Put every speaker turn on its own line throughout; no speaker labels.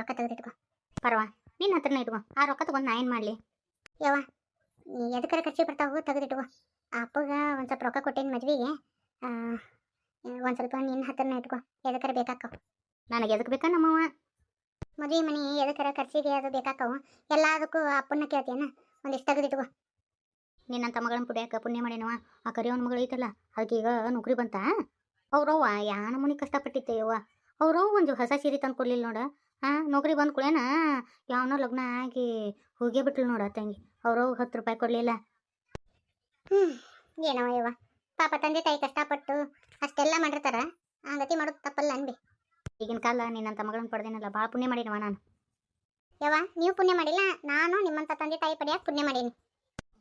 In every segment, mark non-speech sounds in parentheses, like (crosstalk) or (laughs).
ರೊಕ್ಕ ತೆಗೆದಿಟ್ಕೋ. ಪರವಾ, ನಿನ್ನ ಹತ್ರನೇ ಇಟ್ಕೋ. ಆ ರೊಕ್ಕ ತಗೊಂಡು ನಾ ಏನು ಮಾಡಲಿ? ಯವ್ವ ಎದಕ್ಕಾರ ಖರ್ಚು ಬರ್ತಾವು ತೆಗೆದಿಟ್ಕೋ. ಆ ಅಪ್ಪಗ ಒಂದು ಸ್ವಲ್ಪ ರೊಕ್ಕ ಕೊಟ್ಟೇನು ಮದ್ವೆಗೆ. ಒಂದು ಸ್ವಲ್ಪ ನಿನ್ನ ಹತ್ರನೇ ಇಟ್ಕೋ. ಎದಕ್ಕಾರ ಬೇಕಾಕವು ನನಗೆ ಎದಕ್ಕೆ ಬೇಕಾ ನಮ್ಮವ್ವ? ಮದುವೆ ಮನೆ ಎದಕ್ಕಾರ ಖರ್ಚಿಗೆ ಅದು ಬೇಕಾಕ್ಕವು? ಎಲ್ಲದಕ್ಕೂ ಅಪ್ಪನ್ನ ಕೇಳ್ತೀಯನ? ಒಂದಿಷ್ಟು ತೆಗೆದಿಟ್ಕೋ. ನಿನ್ನಂತ ಮಗಳನ್ನ ಪುಡ್ಯಾಕ ಪುಣ್ಯ ಮಾಡಿನವ ಆ ಕರಿಯವನ ಮಗಳು ಐತಲ್ಲ ಅದಕ್ಕೆ ಈಗ ನೌಕರಿ ಬಂತ? ಅವ್ರವ್ವ ಯಾ ನಮೂನಿ ಯವ್ವ? ಅವ್ರವ್ವ ಒಂದು ಹೊಸ ಸೀರೆ ತಂದು ಕೊಡ್ಲಿಲ್ಲ ನೋಡ. ಹಾ ನೌಕರಿ ಬಂದ ಕೂಡೇನ ಯಾವನೋ ಲಗ್ನ ಆಗಿ ಹೋಗೇ ಬಿಟ್ಲು ನೋಡ ತಂಗಿ. ಅವ್ರು ಹತ್ತು ರೂಪಾಯಿ ಕೊಡ್ಲಿಲ್ಲ ಹ್ಮ್ ಏನವ ಯವ್ವ ಪಾಪ ತಂದೆ ತಾಯಿ ಕಷ್ಟಪಟ್ಟು ಅಷ್ಟೆಲ್ಲ ಮಾಡಿರ್ತಾರ. ಆ ಗತಿ ಮಾಡೋದು ತಪ್ಪಲ್ಲ ಅನ್ಬಿ. ಈಗಿನ ಕಾಲ ನಿನ್ನಂತ ಮಗಳನ್ನ ಪಡೆದೇನಲ್ಲ ಭಾಳ ಪುಣ್ಯ ಮಾಡಿನವ ನಾನು. ಯವ್ವ ನೀವು ಪುಣ್ಯ ಮಾಡಿಲ್ಲ ನಾನು ನಿಮ್ಮಂತ ತಂದೆ ತಾಯಿ ಪಡೆಯಕ್ಕೆ ಪುಣ್ಯ ಮಾಡೀನಿ.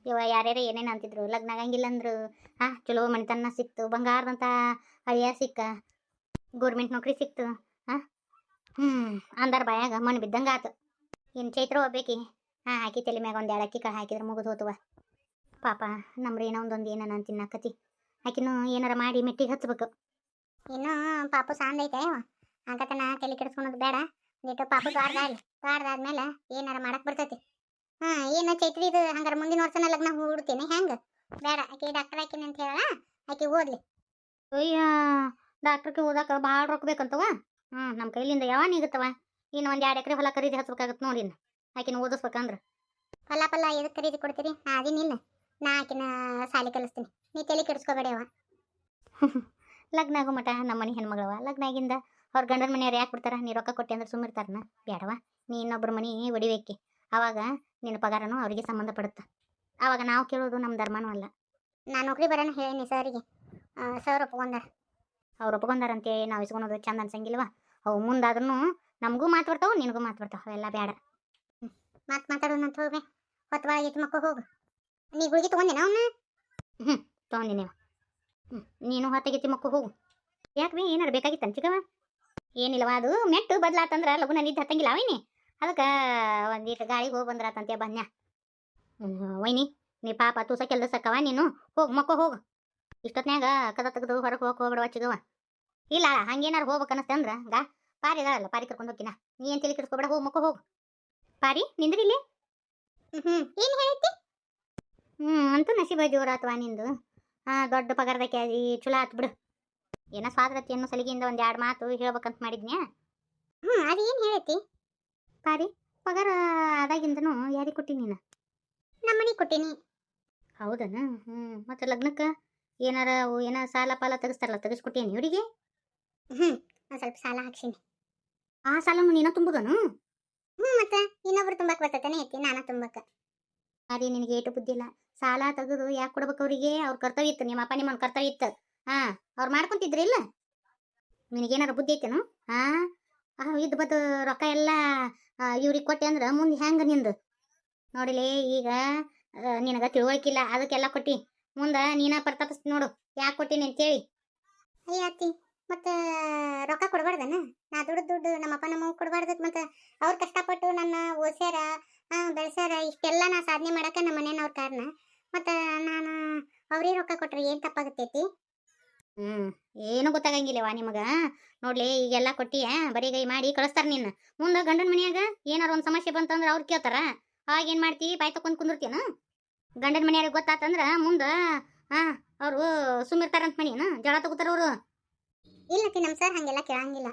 ಇವ ಯಾರ್ಯಾರು ಏನೇನು ಅಂತಿದ್ರು ಲಗ್ನ ಆಗಂಗಿಲ್ಲ ಅಂದ್ರು ಹಾ ಚಲೋ ಮನೆತನ ಸಿಕ್ತು ಬಂಗಾರದಂತ ಅಳಿಯ ಸಿಕ್ಕ ಗೌರ್ಮೆಂಟ್ ನೌಕರಿ ಸಿಕ್ತು. ಹ್ಮ್, ಅಂದಾರ ಬಾಯಾಗ ಮಣ್ಣು ಬಿದ್ದಂಗ ಆತು. ಇನ್ನು ಚೈತ್ರ ಹೋಗ್ಬೇಕಿ ಹಾ ಹಾಕಿ ತಲೆ ಮ್ಯಾಗ ಒಂದು ಎರಡು ಅಕ್ಕಿ ಕಾಳು ಹಾಕಿದ್ರೆ ಮುಗಿದು ಹೋತುವ. ಪಾಪ ನಮ್ರಿ ಏನೋ ಒಂದೊಂದು ಏನಾನ ತಿನ್ನಕತಿ ಆಕಿನೂ ಏನಾರ ಮಾಡಿ ಮೆಟ್ಟಿಗೆ ಹಚ್ಚಬೇಕು ಇನ್ನು ಪಾಪು ಸಾಂದ್ ಐತೆ ನಾ ತಲೆ ಕೆಡಿಸ್ಕೊಳೋದು ಬೇಡ. ನೀಟು ಪಾಪು ದ್ವಾರದಾಗ್ಲಿ ದ್ವಾರದಾದ್ಮೇಲೆ ಏನಾರ ಮಾಡಕ್ ಬರ್ತೈತಿ. ಹಾ ಏನ ಚೈತ್ರಿ ಇದು ಹಂಗಾರ ಮುಂದಿನ ವರ್ಷನ ಲಗ್ನ ಹೂಡ್ತೀನಿ. ಹೆಂಗ? ಬೇಡ, ಆಕಿ ಡಾಕ್ಟರ್ ಆಕಿನ ಅಂತ ಹೇಳ ಆಕಿ ಓದ್ಲಿ. ಅಯ್ಯ, ಡಾಕ್ಟರ್ಗೆ ಓದಾಕ ಭಾಳ ರೊಕ್ಕ ಬೇಕಂತವ ಹ್ಞೂ ನಮ್ಮ ಕೈಲಿಂದ ಯಾವ ನೀಗುತ್ತವ ಇನ್ನು ಒಂದು ಎರಡು ಎಕರೆ ಹೊಲ ಖರೀದಿ ಹಚ್ಬೇಕಾಗತ್ತೆ ನೋಡಿ ಆಕಿನ ಓದಿಸ್ಬೇಕಂದ್ರ. ಪಲ್ಲ ಪಲ್ಲ ಎದಕ್ಕೆ ಖರೀದಿ ಕೊಡ್ತೀರಿ? ಅದೇ ನಿನ್ನ ನಾ ಆಕಿನ ಸಾಲಿ ಕಲಿಸ್ತೀನಿ. ನೀ ತಲೆ ಕೆಡಿಸ್ಕೋಬೇಡವ (laughs) ಲಗ್ನ ಆಗೋ ಮಟ ನಮ್ಮ ಮನೆ ಹೆಣ್ಮಗಳವ. ಲಗ್ನ ಆಗಿಂದ ಅವ್ರ ಗಂಡನ ಮನೆಯವ್ರು ಯಾಕೆ ಬಿಡ್ತಾರ? ನೀ ರೊಕ್ಕ ಕೊಟ್ಟೆ ಅಂದ್ರೆ ಸುಮ್ಮಿರ್ತಾರನ ಬೇಡವ ನೀ? ಇನ್ನೊಬ್ರ ಮನೆ ಒಡಿಬೇಕಿ. ಅವಾಗ ನಿನ್ನ ಪಗಾರನು ಅವರಿಗೆ ಸಂಬಂಧಪಡುತ್ತೆ. ಆವಾಗ ನಾವು ಕೇಳೋದು ನಮ್ಮ ಧರ್ಮನೂ ಅಲ್ಲ. ನಾನು ನೌಕರಿ ಬರೋಣ ಹೇಳಿನಿ ಸರ್ಗೆ. ಸರ್ ಒಪ್ಕೊಂಡಾರ ಅವ್ರು ಒಪ್ಕೊಂಡಾರಂತೆ, ನಾವು ಇಸ್ಕೊಳೋದು ಚಂದ ಅನ್ಸಂಗಿಲ್ವ? ಅವು ಮುಂದಾದ್ರೂ ನಮಗೂ ಮಾತು ನಿನಗೂ ಮಾತು ಬರ್ತಾವೆ, ಅವೆಲ್ಲ ಬೇಡ ಮಾತು ಮಾತಾಡೋಣ ಅಂತ ಹೋಗ್ಬೇ ಹೊತ್ತು ಒಳಗೆ ಮಕ್ಕ ಹೋಗು. ನೀ ಗುಳಿಗೆ ತೊಗೊಂಡೇನ ಅವನ್ನ ಹ್ಞೂ ತೊಗೊಂಡಿನಿ ಹ್ಞೂ ನೀನು ಹೊತ್ತಗೆತ್ತಿ ಮಕ್ಕ ಹೋಗು. ಯಾಕೆ ಬಿ, ಏನಾರು ಬೇಕಾಗಿತ್ತು ಅಂಚಿಕವ ಏನಿಲ್ಲವ ಅದು, ಮೆಟ್ಟು ಬದ್ಲಾತಂದ್ರ ಲಗುನ ನಿದ್ದೆ ಹತ್ತಂಗಿಲ್ಲ ಅವಿನಿ ಅದಕ್ಕೆ ಒಂದಿಟ್ಟು ಗಾಳಿಗೆ ಹೋಗಿ ಬಂದ್ರಾತಂತೆ ಬನ್ಯ. ವೈನಿ, ನೀ ಪಾಪ ತೂಸ ಕೆಲಸಕ್ಕವ ನೀನು, ಹೋಗು ಮಕ್ಕ ಹೋಗು. ಇಷ್ಟೊತ್ನ್ಯಾಗ ಕದ ತೆಗೆದು ಹೊರಗೆ ಹೋಗಕ್ಕೆ ಹೋಗ್ಬಿಡುವ ಚಿಗವ ಇಲ್ಲ ಹಂಗೇನಾರು ಹೋಗ್ಬೇಕು ಅನಸ್ತೆ ಅಂದ್ರೆ ಗಾ ಪಾರಿ ಇದಾಳಲ್ಲ ಪಾರಿ ಕರ್ಕೊಂಡು ಹೋಗಿನ ನೀ ಏನು ತಲೆ ಕೆಡಿಸ್ಕೊಬೇಡ ಹೋಗಿ ಮಕ್ಕ ಹೋಗು. ಪಾರಿ ನಿಂದ್ರಿ ಇಲ್ಲಿ. ಹ್ಞೂ ಏನು ಹೇಳೈತಿ? ಹ್ಞೂ ಅಂತೂ ನಸೀಬ ಜೋರಾತ್ವಾ ನಿಂದು. ಹಾಂ ದೊಡ್ಡ ಪಗಾರದಕ್ಕೆ ಕ್ಯಾಜಿ ಚಲೋ ಆತು ಬಿಡು. ಏನೋ ಸ್ವಾದ್ರತಿ ಅನ್ನೋ ಸಲಿಗೆಯಿಂದ ಒಂದು ಎರಡು ಮಾತು ಹೇಳ್ಬೇಕಂತ ಮಾಡಿದ್ನ್ಯಾ? ಹ್ಞೂ ಅದು ಏನು ಹೇಳೈತಿ? ಪಾರಿ ಪಗಾರ ಆದಾಗಿಂದನು ಯಾರಿಗೆ ಕೊಟ್ಟಿನಿ ನೀನು? ನಮ್ಮನೆ ಕೊಟ್ಟಿನಿ. ಹೌದನ? ಹ್ಞೂ ಮತ್ತು ಲಗ್ನಕ್ಕೆ? ಏನಾರ ಅವು ಏನೋ ಸಾಲ ಪಾಲ ತೆಗಿಸ್ತಾರಲ್ಲ ತೆಗಿಸ್ಕೊಟ್ಟೇನಿ ಇವರಿಗೆ ಹ್ಞೂ ಒಂದು ಸ್ವಲ್ಪ ಸಾಲ ಹಾಕ್ಸೀನಿ. ಆ ಸಾಲನು ನೀನ ತುಂಬುದನು? ಹ್ಞೂ ಮತ್ತೆ ಇನ್ನೊಬ್ರು ತುಂಬಕ್ಕೆ ಬರ್ತೈತಾನೆ ಐತಿ ನಾನು ತುಂಬಕ್ಕೆ ಅದೇ ನಿನಗೆ ಏಟು ಬುದ್ಧಿ ಇಲ್ಲ. ಸಾಲ ತೆಗೆದು ಯಾಕೆ ಕೊಡ್ಬೇಕು ಅವರಿಗೆ? ಅವ್ರ ಕರ್ತವ್ಯ ಇತ್ತು ನಿಮ್ಮ ಅಪ್ಪ ನಿಮ್ಮ ಕರ್ತವ್ಯ ಇತ್ತು. ಹಾಂ ಅವ್ರು ಮಾಡ್ಕೊಂತಿದ್ರಿ ಇಲ್ಲ? ನಿನಗೇನಾರ ಬುದ್ಧಿ ಐತೇನು? ಹಾಂ ಇದು ಬದ್ದು ರೊಕ್ಕ ಎಲ್ಲ ಇವ್ರಿಗೆ ಕೊಟ್ಟೆ ಅಂದ್ರೆ ಮುಂದೆ ಹೆಂಗೆ ನಿಂದು? ನೋಡಿಲಿ ಈಗ ನಿನಗೆ ತಿಳುವಳಿಕಿಲ್ಲ ಅದಕ್ಕೆಲ್ಲ ಕೊಟ್ಟಿ ಮುಂದೆ ನೀನ ಪ್ರತಾಪಿಸ್ ನೋಡು ಯಾಕೆ ಕೊಟ್ಟಿನಿ ಅಂತೇಳಿ. ಅಯ್ಯ ಅತ್ತಿ ಮತ್ತೆ ರೊಕ್ಕ ಕೊಡಬಾರ್ದನ? ನಾ ದುಡ್ಡು ದುಡ್ಡು ನಮ್ಮ ಅಪ್ಪ ನಮ್ಮ ಕೊಡಬಾರ್ದು ಮತ್ತೆ ಅವ್ರು ಕಷ್ಟಪಟ್ಟು ನನ್ನ ಓದ್ಸ್ಯಾರ ಹಾಂ ಬೆಳೆಸ್ಯಾರ ಇಷ್ಟೆಲ್ಲ ನಾ ಸಾಧನೆ ಮಾಡಕ ನಮ್ಮ ಮನೆಯವ್ರ ಕಾರಣ. ಮತ್ತು ನಾನು ಅವ್ರಿಗೆ ರೊಕ್ಕ ಕೊಟ್ರೆ ಏನು ತಪ್ಪಾಗತ್ತೈತಿ? ಹ್ಞೂ ಏನು ಗೊತ್ತಾಗಂಗಿಲ್ಲವಾ ನಿಮಗೆ. ನೋಡ್ಲಿ ಈಗೆಲ್ಲ ಕೊಟ್ಟಿಯ? ಬರೀಗೈ ಮಾಡಿ ಕಳಿಸ್ತಾರ ನಿನ್ನ. ಮುಂದೆ ಗಂಡನ ಮನೆಯಾಗ ಏನಾರ ಒಂದು ಸಮಸ್ಯೆ ಬಂತಂದ್ರೆ ಅವ್ರು ಕೇಳ್ತಾರ. ಅವಾಗ ಏನು ಮಾಡ್ತಿ? ಬಾಯ್ ತಕೊಂಡ್ ಕುಂದಿರ್ತೀನ ಗಂಡನ ಮನೆಯವ್ರಿಗೆ ಗೊತ್ತಾತಂದ್ರ ಮುಂದೆ ಹಾಂ ಅವರು ಸುಮ್ಮಿರ್ತಾರಂತ ಮನೇನ ಜಳ ತಗೋತಾರ ಅವರು. ಇಲ್ಲ ನಮ್ಮ ಸರ್ ಹಾಗೆಲ್ಲ ಕೇಳಂಗಿಲ್ಲ.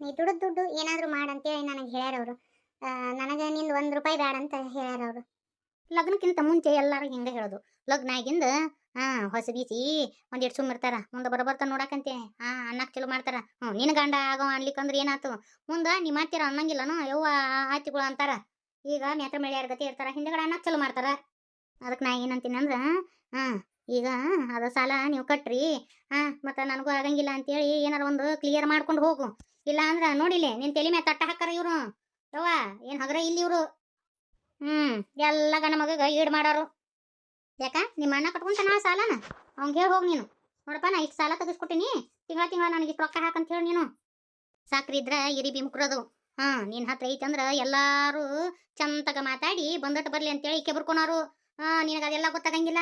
ನೀ ದುಡ್ಡು ದುಡ್ಡು ಏನಾದರೂ ಮಾಡಂತೇಳಿ ನನಗೆ ಹೇಳ್ಯಾರ ಅವರು. ನನಗೆ ನಿಂದು ಒಂದು ರೂಪಾಯಿ ಬೇಡ ಅಂತ ಹೇಳ್ಯಾರ ಅವರು. ಲಗ್ನಕ್ಕಿಂತ ಮುಂಚೆ ಎಲ್ಲರೂ ಹಿಂಗೆ ಹೇಳೋದು. ಲಗ್ನ ಆಗಿಂದ ಹಾಂ ಹೊಸ ಬೀಸಿ ಒಂದಿಟ್ಟು ಸುಮ್ಮಿರ್ತಾರ ಮುಂದೆ ಬರಬರ್ತ ನೋಡಕಂತೆ ಹಾಂ ಅನ್ನಕ್ಕೆ ಚಲೋ ಮಾಡ್ತಾರ. ಹ್ಞೂ ನಿನ್ನ ಗಂಡ ಆಗೋ ಅನ್ಲಿಕ್ಕಂದ್ರೆ ಏನಾಯ್ತು ಮುಂದೆ ನೀ ಮಾಡ್ತೀರ ಅನ್ನಂಗಿಲ್ಲನು? ಯವ್ವ ಆತಿಗಳು ಅಂತಾರ. ಈಗ ನೇತ್ರ ಮೇಳ್ಯಾರ ಗತಿ ಇರ್ತಾರ. ಹಿಂದೆಗಡೆ ಅನ್ನಕ್ಕೆ ಚಲೋ ಮಾಡ್ತಾರ. ಅದಕ್ಕೆ ನಾ ಏನಂತೀನಿ ಅಂದ್ರೆ, ಹಾಂ, ಈಗ ಅದು ಸಾಲ ನೀವು ಕಟ್ಟ್ರಿ ಹಾಂ, ಮತ್ತು ನನಗೂ ಆಗಂಗಿಲ್ಲ ಅಂತೇಳಿ ಏನಾರ ಒಂದು ಕ್ಲಿಯರ್ ಮಾಡ್ಕೊಂಡು ಹೋಗು. ಇಲ್ಲ ಅಂದ್ರೆ ನೋಡಿಲಿ ನಿನ್ನ ತಲೆ ಮೇಲೆ ತಟ್ಟ ಹಾಕಾರ ಇವರು. ಯವ್ವ, ಏನು ಹಗರ ಇಲ್ಲಿ ಇವರು. ಹ್ಞೂ ಎಲ್ಲ ಗಂಡ ಮಗಗೆ ಈಡ್ ಮಾಡೋರು. ಯಾಕ, ನಿಮ್ಮ ಅಣ್ಣ ಕಟ್ಕೊಂತ ನಾ ಸಾಲನ? ಅವ್ನಿಗೆ ಹೇಳಿ ಹೋಗಿ ನೀನು. ನೋಡಪ್ಪ, ನಾ ಇಷ್ಟು ಸಾಲ ತೆಗಿಸ್ಕೊಟ್ಟಿನಿ. ತಿಂಗಳ ತಿಂಗಳ ನನಗೆ ಇಷ್ಟು ರೊಕ್ಕ ಹಾಕಂತ ಹೇಳಿ ನೀನು. ಸಾಕ್ರಿ ಇದ್ರೆ, ಇರಿ ಬಿಮ್ಕ್ರದು. ಹಾಂ ನಿನ್ನ ಹತ್ರ ಐತಂದ್ರೆ ಎಲ್ಲರೂ ಚಂತಗ ಮಾತಾಡಿ ಬಂದಟ್ಟು ಬರಲಿ ಅಂತೇಳಿ ಕೆಬರ್ಕೊಳೋರು ಹಾ ನಿನಗ ಅದೆಲ್ಲ ಗೊತ್ತಾಗಂಗಿಲ್ಲ?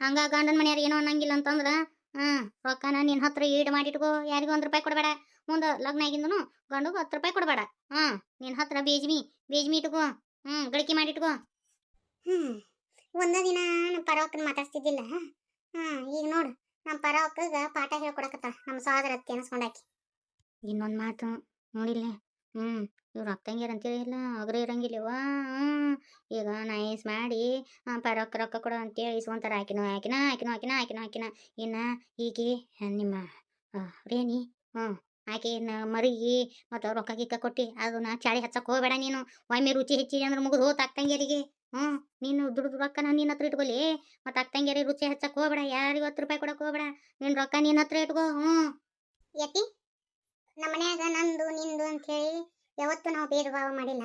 ಹಂಗ ಗಂಡನ ಮನೆಯವ್ರು ಏನೋ ಅನ್ನಂಗಿಲ್ಲ ಅಂತಂದ್ರ ಹಾ ರೊಕ್ಕನ ನಿನ್ ಹತ್ರ ಈಡ್ ಮಾಡಿಟ್ಕೋ ಯಾರಿಗೂ ಒಂದ್ ರೂಪಾಯಿ ಕೊಡಬೇಡ.
ಮುಂದೆ ಲಗ್ನ ಆಗಿಂದನು ಗಂಡಗೂ ಹತ್ತು ರೂಪಾಯಿ ಕೊಡಬೇಡ. ಹಾ ನಿನ್ನ ಹತ್ರ ಬೇಜ್ಮಿ ಬೇಜ್ಮಿ ಇಟ್ಕೋ. ಹ್ಮ್ ಗಳಿಕೆ ಮಾಡಿ ಇಟ್ಕೋ ಹ್ಮ್ ಒಂದ ದಿನ ನಮ್ಮ ಪರವಕ್ಕನ ಮಾತಾಡ್ತಿದ್ದಿಲ್ಲ ಹಾ ಈಗ ನೋಡು ನಮ್ಮ ಪರವಕ್ಕಗ ಪಾಠ ಹೇಳ್ಕೊಡಕತ್ತ ನಮ್ಮ ಸಹೋದರ ಅತ್ತೆ ಅನ್ಸ್ಕೊಂಡಾಕಿ ಇನ್ನೊಂದು ಮಾತು ನೋಡಿಲ್ಲ? ಹ್ಮ್ ಇವ್ರು ಅಕ್ಕಂಗಿಯರ್ ಅಂತೇಳಿ ಇಲ್ಲ ಅಗ್ರ ಇರಂಗಿಲ್ಲವಾ ಈಗ ನೈಸ್ ಮಾಡಿ ಆ, ಪರವಕ್ಕ ರೊಕ್ಕ ಕೊಡು ಅಂತೇಳಿ ಇಸ್ಕೊಂತಾರ. ಆಕಿನೋ ಆಕಿನ ಆಕಿನೋ ಆಕಿನ ಆಕಿನೋ ಆಕಿನ. ಇನ್ನ ಹೀಗೆ ನಿಮ್ಮ ರೇಣಿ ಹ್ಮ್ ಆಕೆ ಮರಿಗೆ ಮತ್ತು ರೊಕ್ಕ ಗಿಕ್ಕ ಕೊಟ್ಟಿ ಅದನ್ನ ಚಾಳಿ ಹಚ್ಚಕ್ ಹೋಗಬೇಡ ನೀನು. ಒಮ್ಮೆ ರುಚಿ ಹೆಚ್ಚಿದೆ ಅಂದ್ರೆ ಮುಗಿದು ಹೋತ ಅಕ್ಕಂಗಿಯರಿಗೆ ಹ್ಮ್ ನೀನು ದುಡ್ದು ರೊಕ್ಕ ನಾನು ನಿನ್ನ ಹತ್ರ ಇಟ್ಕೊಲಿ. ಮತ್ತು ಅಕ್ಕಂಗಿಯರಿಗೆ ರುಚಿ ಹಚ್ಚಕ್ ಹೋಗಬೇಡ ಯಾರಿಗೂ ಹತ್ತು ರೂಪಾಯಿ ಕೊಡಕ್ ಹೋಗ್ಬೇಡ. ನಿನ್ನ ರೊಕ್ಕ ನಿನ್ನ ಹತ್ರ ಇಟ್ಕೋ ಹ್ಮ್. ಯತಿ ನಮ್ಮ ಮನ್ಯಾಗ ನಂದು, ನಿಂದು ಅಂತ ಹೇಳಿ ಯಾವತ್ತೂ ನಾವು ಭೇದ ಭಾವ ಮಾಡಿಲ್ಲ.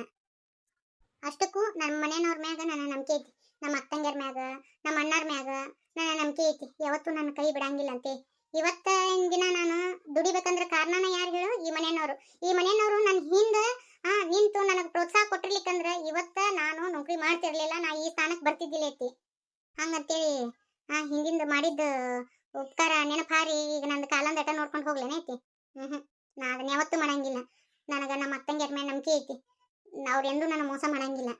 ಅಷ್ಟಕ್ಕೂ ನಮ್ಮ ಮನೆಯವ್ರ ಮ್ಯಾಗ ನನ್ನ ನಂಬಿಕೆ ಐತಿ. ನಮ್ಮ ಅಕ್ಕಂಗ್ಯರ ಮ್ಯಾಗ, ನಮ್ಮ ಅಣ್ಣರ ಮ್ಯಾಗ ನನ್ನ ನಂಬಿಕೆ ಐತಿ. ಯಾವತ್ತೂ ನನ್ನ ಕೈ ಬಿಡಂಗಿಲ್ಲ ಅಂತೆ. ಇವತ್ತ ದಿನ ನಾನು ದುಡಿಬೇಕಂದ್ರ ಕಾರಣನ ಯಾರು ಹೇಳು? ಈ ಮನೆಯವರು. ಈ ಮನೆಯವರು ನನ್ನ ಹಿಂದೆ, ಆ, ನಿಂತು ನನಗೆ ಪ್ರೋತ್ಸಾಹ ಕೊಟ್ಟಿರ್ಲಿಕ್ಕಂದ್ರ ಇವತ್ತ ನಾನು ನೌಕರಿ ಮಾಡ್ತಿರ್ಲಿಲ್ಲ. ನಾ ಈ ಸ್ಥಾನಕ್ಕೆ ಬರ್ತಿದ್ದಿಲ್ಲ ಐತಿ. ಹಂಗಂತೇಳಿ, ಆ, ಹಿಂದಿಂದ ಮಾಡಿದ್ದ ಉಪಕಾರ ನೆನಪಾರಿ. ಈಗ ನಂದು ಕಾಲಂದಟ ನೋಡ್ಕೊಂಡು ಹೋಗ್ಲೇನೈತಿ. ಹ್ಮ್ ಹ್ಮ್. ನಾ ಅದನ್ನ ಯಾವತ್ತೂ ಮಾಡಂಗಿಲ್ಲ. ನನಗ ನಮ್ಮ ಅಕ್ಕಂಗ್ಯರ ಮೇಲೆ ನಂಬಿಕೆ ಐತಿ. ಅವ್ರು ಎಂದೂ ನನ್ನ ಮೋಸ ಮಾಡಂಗಿಲ್ಲ.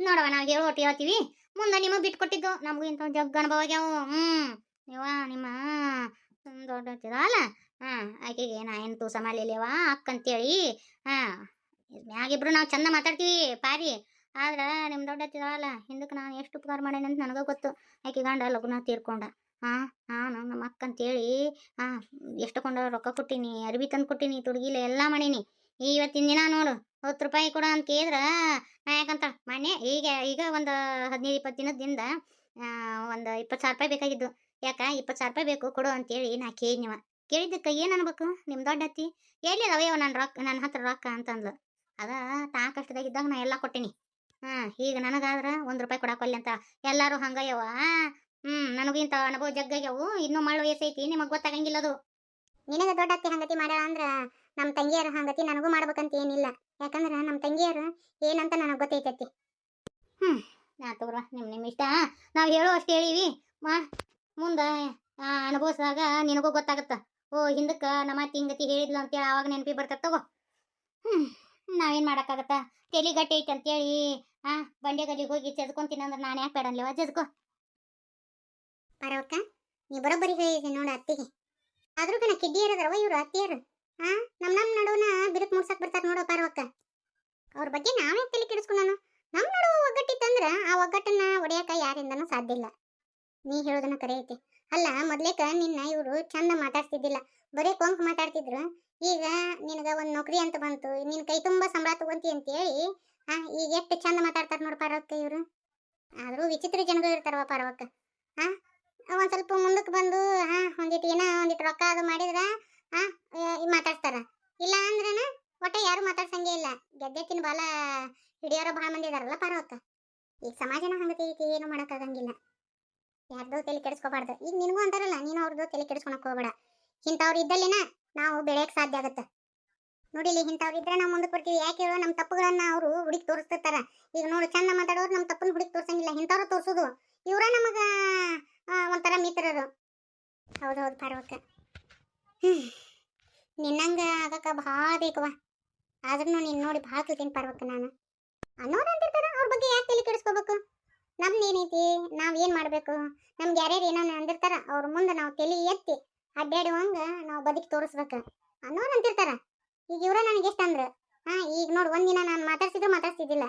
ನೋಡವ ನಾವು ಹೇಳೋ ಒಟ್ಟು ಹೇಳ್ತೀವಿ. ಮುಂದೆ ನಿಮಗೆ ಬಿಟ್ಕೊಟ್ಟಿದ್ದು ನಮಗೂ ಇಂಥ ಜಗ್ ಅನುಭವ ಆಗ್ಯಾವು. ಹ್ಮ್. ನೀವ ನಿಮ್ಮ ದೊಡ್ಡ ಅಲ್ಲ? ಹಾ, ಆಕೆಗೆ ನಾ ಏನು ತೂಸ ಮಾಡಲಿಲ್ಲವ ಅಕ್ಕಂತೇಳಿ ಹಾ ಮ್ಯಾಗಿಬ್ರು ನಾವು ಚಂದ ಮಾತಾಡ್ತೀವಿ ಪಾರಿ. ಆದ್ರೆ ನಿಮ್ಮ ದೊಡ್ಡ ಅಲ್ಲ ಹಿಂದಕ್ಕೆ ನಾನು ಎಷ್ಟು ಉಪಕಾರ ಮಾಡೇನಿ ಅಂತ ನನಗೂ ಗೊತ್ತು. ಆಕೆ ಗಂಡ ಲಗ್ನ ತೀರ್ಕೊಂಡ. ಹಾ ನಾನು ನಮ್ಮ ಅಕ್ಕ ಅಂತೇಳಿ ಹಾ ಎಷ್ಟು ಕೊಂಡ ರೊಕ್ಕ ಕೊಟ್ಟಿನಿ, ಅರ್ಬಿ ತಂದು ಕೊಟ್ಟಿನಿ ತುಡಗಿಲ್ಲ ಎಲ್ಲ ಮಾಡೀನಿ. ಇವತ್ತಿನ ದಿನ ನೋಡು, ಹತ್ತು ರೂಪಾಯಿ ಕೊಡು ಅಂತ ಕೇಳಿದ್ರ, ನಾ ಯಾಕಂತ ಮೊನ್ನೆ ಈಗ ಈಗ ಒಂದು ಹದಿನೈದು, ಇಪ್ಪತ್ತು ದಿನದಿಂದ ಒಂದು ಇಪ್ಪತ್ತು ಸಾವಿರ ರೂಪಾಯಿ ಬೇಕಾಗಿದ್ದು. ಯಾಕ, ಇಪ್ಪತ್ತು ಸಾವಿರ ರೂಪಾಯಿ ಬೇಕು, ಕೊಡು ಅಂತೇಳಿ ನಾ ಕೇಳಿದ್ನಿವ ಕೇಳಿದ್ದಕ್ಕೆ ಏನು ಅನ್ಬೇಕು? ನಿಮ್ಮ ದೊಡ್ಡ ಅತ್ತಿ? ಎಲ್ಲಿ ಅದಾವ ನನ್ನ ರೊಕ್ಕ ನನ್ನ ಹತ್ರ ರೊಕ್ಕ? ಅಂತಂದ್ಲು. ಅದ ತಾ ಕಷ್ಟದಾಗಿದ್ದಾಗ ನಾ ಎಲ್ಲ ಕೊಟ್ಟಿನಿ. ಹಾಂ, ಈಗ ನನಗಾದ್ರೆ ಒಂದು ರೂಪಾಯಿ ಕೊಡಾಕೊಲ್ಲಿ ಅಂತ ಎಲ್ಲರೂ ಹಂಗಯ್ಯವ ಹ್ಮ್ ನನಗೂ ಇಂಥ ಅನುಭವ ಜಗ್ಗಾಗ್ಯಾವು. ಇನ್ನೂ ಮಳ್ಳು ವಯಸ್ಸೈತಿ ನಿಮಗೆ ಗೊತ್ತಾಗಂಗಿಲ್ಲ ಅದು. ನಿನಗ ದೊಡ್ಡ ಅತ್ತೆ ಹಂಗತಿ ಮಾಡ್ಯಾಳ ಅಂದ್ರ ನಮ್ಮ ತಂಗಿಯರು ಹಂಗತಿ ನನಗೂ ಮಾಡ್ಬೇಕಂತ ಏನಿಲ್ಲ. ಯಾಕಂದ್ರ ನಮ್ಮ ತಂಗಿಯರು ಏನಂತ ನನಗೆ ಗೊತ್ತೈತೈತಿ. ಹ್ಮ್ ನಾ ತಗೋರ ನಿಮ್ ನಿಮ್ ಇಷ್ಟ. ನಾವು ಹೇಳೋ ಅಷ್ಟು ಹೇಳಿವಿ. ಮಾ ಮುಂದೆ ಅನುಭವಿಸಿದಾಗ ನಿನಗೂ ಗೊತ್ತಾಗತ್ತ. ಓ ಹಿಂದಕ್ಕೆ ನಮ್ಮ ಅತ್ತಿ ಹಿಂಗತಿ ಹೇಳಿದ್ಲು ಅಂತೇಳಿ ಆವಾಗ ನೆನಪಿ ಬರ್ತದೆ ತಗೋ. ಹ್ಮ್ ನಾವೇನ್ ಮಾಡಕ್ಕಾಗತ್ತ? ತೆಲಿಗಟ್ಟೈತಿ ಗಟ್ಟಿ ಐತಿ ಅಂತೇಳಿ ಆ ಬಂಡೆ ಗಲ್ಲಿಗೆ ಹೋಗಿ ಚದ್ಕೊಂತೀನಿ ಅಂದ್ರೆ ನಾನು ಯಾಕೆ ಬೇಡನ್ಲಿವ ಚೆದ್ಕೊ. ಪರವಕ್ಕ, ನೀ ಬರೋಬ್ಬರಿ ಹೇಳಿದೆ ನೋಡು ಅತ್ತಿಗೆ. ಆದ್ರೂ ಕಣ ಕಿಡ್ಡಿಯರದವ ಇವ್ರು ಅತ್ತಿಯರು? ಹಾ ನಮ್ ನಮ್ ನಡುವನ ಬಿರುಕು ಮುಡ್ಸಕ್ ಬರ್ತಾರ ನೋಡೋ ಪರವಕ್ಕ. ಅವ್ರ ಬಗ್ಗೆ ನಾವೇ ತಲೆ ಕೆಡಿಸ್ಕೊಂಡು ನಮ್ ನಡುವ ಒಗ್ಗಟ್ಟಿತ್ತಂದ್ರ ಆ ಒಗ್ಗಟ್ಟನ್ನ ಒಡೆಯಕ ಯಾರಿಂದನೂ ಸಾಧ್ಯ ಇಲ್ಲ. ನೀ ಹೇಳೋದನ್ನ ಕರೆಯುತ್ತೆ. ಅಲ್ಲ, ಮೊದ್ಲೇಕ ನಿನ್ನ ಇವರು ಚಂದ ಮಾತಾಡ್ತಿದ್ದಿಲ್ಲ ಬರೀ ಕೊಂಕ್ ಮಾತಾಡ್ತಿದ್ರು. ಈಗ ನಿನಗ ಒಂದ್ ನೌಕರಿ ಅಂತ ಬಂತು. ನಿನ್ ಕೈ ತುಂಬಾ ಸಂಬಳ ತಗೊಂತಿ ಅಂತೇಳಿ ಹಾ ಈಗ ಎಷ್ಟು ಚಂದ ಮಾತಾಡ್ತಾರ ನೋಡು ಪಾರವಕ್ಕ ಇವ್ರು. ಆದ್ರೂ ವಿಚಿತ್ರ ಜನಗಳು ಇರ್ತಾರವ ಪಾರವಕ್ಕ. ಹಾ ಒಂದ್ ಸ್ವಲ್ಪ ಮುಂದಕ್ಕೆ ಬಂದು, ಹಾ ಒಂದಿಟ್ಟು ಏನೋ ಒಂದಿಟ್ಟು ರೊಕ್ಕ ಅದು ಮಾಡಿದ್ರ, ಹಾ ಮಾತಾಡ್ತಾರ ಇಲ್ಲ ಅಂದ್ರನ ಒಟ್ಟ ಯಾರು ಮಾತಾಡ್ಸಂಗೆ ಇಲ್ಲ. ಗೆದ್ದೆ ತಿನ್ ಬಾಲ ಹಿಡಿಯೋರ ಭಾಳ ಮಂದಿ ಇದಾರಲ್ಲ ಈ ಈಗ ಸಮಾಜನ ಹಂಗತಿ ಏನು ಮಾಡೋಕ್ಕಾಗಂಗಿಲ್ಲ ಯಾರ್ದೋ ತಲೆ ಕೆಡಿಸ್ಕೋಬಾರ್ದು. ಈಗ ನಿನಗೂ ಅಂತಾರಲ್ಲ, ನೀನು ಅವ್ರದ್ದು ತಲೆ ಕೆಡಿಸ್ಕೊಳಕ್ ಹೋಗ್ಬೇಡ. ಇಂಥವ್ರು ಇದ್ದಲ್ಲಿನ ನಾವು ಬೆಳೆಯಕ್ ಸಾಧ್ಯ ಆಗತ್ತ. ನೋಡಿಲಿ ಇಂಥವ್ರು ಇದ್ರೆ ನಾವು ಮುಂದಕ್ಕೆ ಬರ್ತೀವಿ. ಯಾಕೆ ಹೇಳೋ ನಮ್ಮ ತಪ್ಪುಗಳನ್ನ ಅವರು ಹುಡುಕಿ ತೋರಿಸ್ತಿರ್ತಾರ. ಈಗ ನೋಡು, ಚಂದ ಮಾತಾಡೋರು ನಮ್ಮ ತಪ್ಪನ್ನ ಹುಡುಕಿ ತೋರ್ಸಂಗಿಲ್ಲ. ಇಂಥವ್ರು ತೋರಿಸೋದು. ಇವ್ರ ನಮಗ ಒಂಥರ ಮಿತ್ರರು. ಹೌದು ಹೌದು ಪಾರ್ವಕ್ಕ ನಿನ್ನಂಗ ಆಗಕ್ಕ ಭಾಳ ಬೇಕವ ಆದ್ರೂ ನೀನು ನೋಡಿ ಭಾಳ ತಿಳ್ತೀನಿ ಪಾರ್ವಕ್ಕ ನಾನು. ಅನ್ನೋರು ಅಂತಿರ್ತಾರ ಅವ್ರ ಬಗ್ಗೆ ಯಾಕೆ ತಲೆ ಕೆಡಿಸ್ಕೋಬೇಕು? ನಮ್ದು ಏನೈತಿ, ನಾವು ಏನು ಮಾಡಬೇಕು? ನಮ್ಗೆ ಯಾರ್ಯಾರು ಏನೋ ಅಂದಿರ್ತಾರ, ಅವ್ರ ಮುಂದೆ ನಾವು ತಲೆ ಎತ್ತಿ ಅಡ್ಡಾಡುವಂಗೆ ನಾವು ಬದುಕಿ ತೋರಿಸ್ಬೇಕು. ಅನ್ನೋರು ಅಂತಿರ್ತಾರ ಈಗ ಇವರ ನನಗೆ ಎಷ್ಟು ಅಂದ್ರೆ? ಹಾಂ, ಈಗ ನೋಡಿ ಒಂದಿನ ನಾನು ಮಾತಾಡ್ಸಿದ್ರು ಮಾತಾಡ್ಸಿದ್ದಿಲ್ಲ.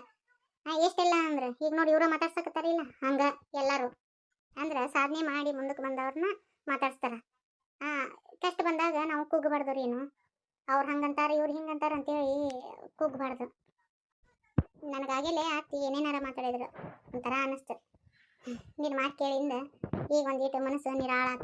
ಹಾಂ, ಎಷ್ಟೆಲ್ಲ ಅಂದ್ರೆ? ಈಗ ನೋಡಿ ಇವ್ರ ಮಾತಾಡ್ಸಕತ್ತಾರ ಇಲ್ಲ ಹಂಗ ಎಲ್ಲಾರು. ಅಂದ್ರ ಸಾಧನೆ ಮಾಡಿ ಮುಂದಕ್ಕೆ ಬಂದವ್ರನ್ನ ಮಾತಾಡ್ಸ್ತಾರ. ಆ, ಕಷ್ಟ ಬಂದಾಗ ನಾವು ಕುಗ್ಗಬಾರ್ದವ್ರು ಏನು? ಅವ್ರು ಹಂಗಂತಾರ, ಇವ್ರು ಹಿಂಗಂತಾರ ಅಂತೇಳಿ ಕುಗ್ಗಬಾರ್ದು ನನಗಾಗೆಲೆ ಆತಿ ಏನೇನಾರ ಮಾತಾಡಿದ್ರು ಒಂಥರ ಅನಿಸ್ತು. ನಿನ್ನ ಮಾತು ಕೇಳಿಂದ ಈಗ ಒಂದೀಟು ಮನಸ್ಸು ನಿರಾಳ